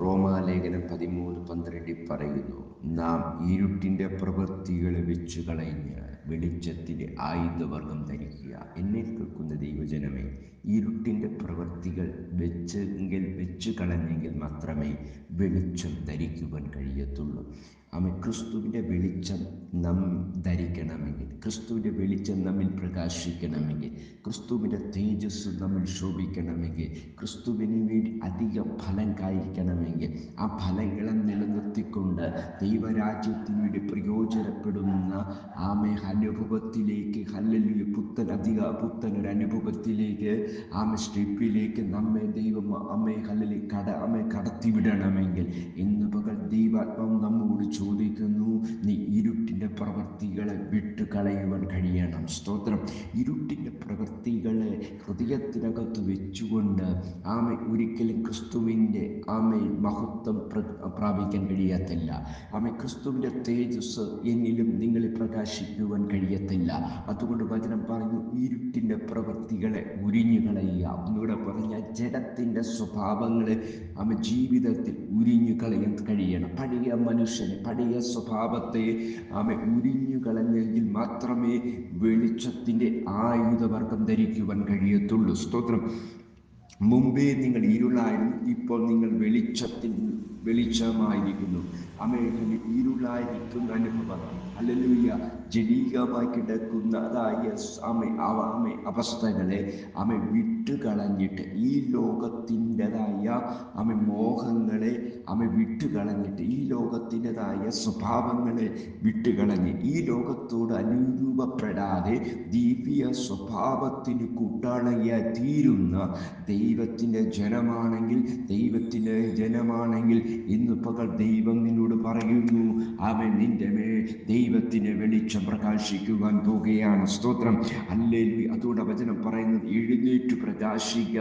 റോമാലേഖനം പതിമൂന്ന് പന്ത്രണ്ടിൽ പറയുന്നു നാം ഇരുട്ടിന്റെ പ്രവൃത്തികളെ വെച്ചു കളഞ്ഞ് വെളിച്ചത്തിന്റെ ആയുധവർഗം ധരിക്കുക. എന്നെ കേൾക്കുന്ന ദൈവജനമേ ഇരുട്ടിന്റെ പ്രവൃത്തികൾ വെച്ചെങ്കിൽ വെച്ചു കളഞ്ഞെങ്കിൽ മാത്രമേ വെളിച്ചം ധരിക്കുവാൻ കഴിയത്തുള്ളൂ. അമ്മ ക്രിസ്തുവിന്റെ വെളിച്ചം നാം ധരിക്കണമെങ്കിൽ ക്രിസ്തുവിന്റെ വെളിച്ചം നമ്മിൽ പ്രകാശിക്കണമെങ്കിൽ ക്രിസ്തുവിന്റെ തേജസ് നമ്മിൽ ശോഭിക്കണമെങ്കിൽ ക്രിസ്തുവിന് വേണ്ടി അധികം ഫലം കായ്ക്കണമെങ്കിൽ ആ ഫലങ്ങളെ നിലനിർത്തിക്കൊണ്ട് ദൈവരാജ്യത്തിന് വേണ്ടി പ്രയോജനപ്പെടുന്ന ആമെ അനുഭവത്തിലേക്ക് ഹല്ലലിയ പുത്തൻ അധിക പുത്തൻ ഒരു അനുഭവത്തിലേക്ക് ആമ സ്റ്റെപ്പിലേക്ക് നമ്മെ ദൈവം അമ്മേ ഹല്ലലി കട അമ്മയെ കടത്തിവിടണമെങ്കിൽ ഇന്ന് പകൽ ദൈവാത്മാവ് നമ്മോട് ചോദിക്കുന്നു നീ ഇരുട്ടിന്റെ പ്രവൃത്തികളെ വിട്ട് കളയുവാൻ കഴിയണം. സ്തോത്രം. ഇരുട്ടിന്റെ പ്രവൃത്തികളെ ഹൃദയത്തിനകത്ത് വെച്ചുകൊണ്ട് ആമ ഒരിക്കലും ക്രിസ്തുവിന്റെ ആമെ മഹത്വം പ്രാപിക്കാൻ കഴിയത്തില്ല. ആമെ ക്രിസ്തുവിന്റെ തേജസ് എന്നിലും നിങ്ങളെ പ്രകാശിക്കുവാൻ കഴിയത്തില്ല. അതുകൊണ്ട് വചനം പറഞ്ഞു ഇരുട്ടിന്റെ പ്രവൃത്തികളെ ഉരിഞ്ഞു കളയുക. ഇവിടെ പറഞ്ഞാൽ ജഡത്തിന്റെ സ്വഭാവങ്ങളെ ആമ ജീവിതത്തിൽ ഉരിഞ്ഞു കളയാൻ കഴിയണം. പഴയ മനുഷ്യനെ പഴയ സ്വഭാവത്തെ ആമ ഉരിഞ്ഞു കളഞ്ഞെങ്കിൽ മാത്രമേ വെളിച്ചത്തിന്റെ ആയുധവർഗം ധരിക്കുവാൻ കഴിയത്തുള്ളൂ. സ്തോത്രം. മുമ്പേ നിങ്ങൾ ഇരുളായിരുന്നു ഇപ്പോൾ നിങ്ങൾ വെളിച്ചത്തിൽ വെളിച്ചമായിരിക്കുന്നു. അമേഖല ഇരുളായിരിക്കുന്ന അനുഭവം. അല്ലല്ലുയ്യ ജനീകമായി കിടക്കുന്നതായ അമെ അമെ അവസ്ഥകളെ അമ്മ വിട്ടുകളഞ്ഞിട്ട് ഈ ലോകത്തിന്റെതായ അമ മോഹങ്ങളെ അമ വിട്ടുകളഞ്ഞിട്ട് ഈ ലോകത്തിന്റെതായ സ്വഭാവങ്ങളെ വിട്ടുകളഞ്ഞ് ഈ ലോകത്തോട് അനുരൂപപ്പെടാതെ ദിവ്യ സ്വഭാവത്തിന് കൂട്ടാളിയായി തീരുന്ന ദൈവത്തിന്റെ ജനമാണെങ്കിൽ ദൈവത്തിന്റെ ജനമാണെങ്കിൽ ഇന്ന് പകൽ ദൈവം പറയുന്നു അവൻ നിന്റെ മേൽ ദൈവത്തിന് വെളിച്ചം പ്രകാശിക്കുവാൻ പോകുകയാണ്. സ്തോത്രം. അല്ലേ അതുകൊണ്ട് വചനം പറയുന്നത് എഴുന്നേറ്റ് പ്രകാശിക്ക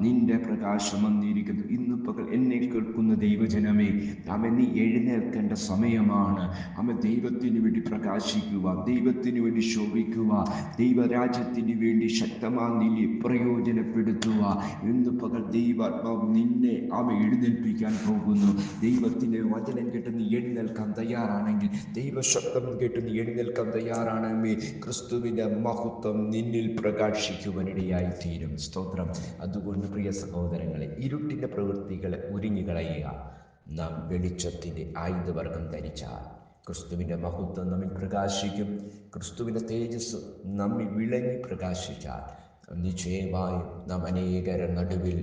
നിന്റെ പ്രകാശം വന്നിരിക്കുന്നു. ഇന്ന് പകൽ എന്നെ കേൾക്കുന്ന ദൈവജനമേ അവൻ നീ എഴുന്നേൽക്കേണ്ട സമയമാണ്. അവൻ ദൈവത്തിന് വേണ്ടി പ്രകാശിക്കുക ദൈവത്തിന് വേണ്ടി ശോഭിക്കുക ദൈവരാജ്യത്തിന് വേണ്ടി ശക്തമായ നിലയെ പ്രയോജനപ്പെടുത്തുക. ഇന്ന് പകൽ ദൈവാത്മാവ് നിന്നെ അവ എഴുന്നേൽപ്പിക്കാൻ പോകുന്നു. ദൈവത്തിന്റെ വചനം കേട്ട് നീ എഴുന്നേൽക്കാൻ തയ്യാറാണെങ്കിൽ ദൈവശബ്ദം കേട്ട് നീ എഴുന്നേൽക്കാൻ തയ്യാറാണെങ്കിൽ ക്രിസ്തുവിന്റെ മഹത്വം നിന്നിൽ പ്രകാശിക്കുവാനിടയായി തീരും സ്തോത്രം. അതുകൊണ്ട് പ്രിയ സഹോദരങ്ങളെ ഇരുട്ടിന്റെ പ്രവൃത്തികളെ ഉരിഞ്ഞു കളയുക. നാം വെളിച്ചത്തിന്റെ ആയുധവർഗം ധരിച്ചാൽ ക്രിസ്തുവിന്റെ മഹത്വം നമ്മിൽ പ്രകാശിക്കും. ക്രിസ്തുവിന്റെ തേജസ് നമ്മിൽ വിളങ്ങി പ്രകാശിച്ചാൽ നിശ്ചയമായും നാം അനേകര നടുവിൽ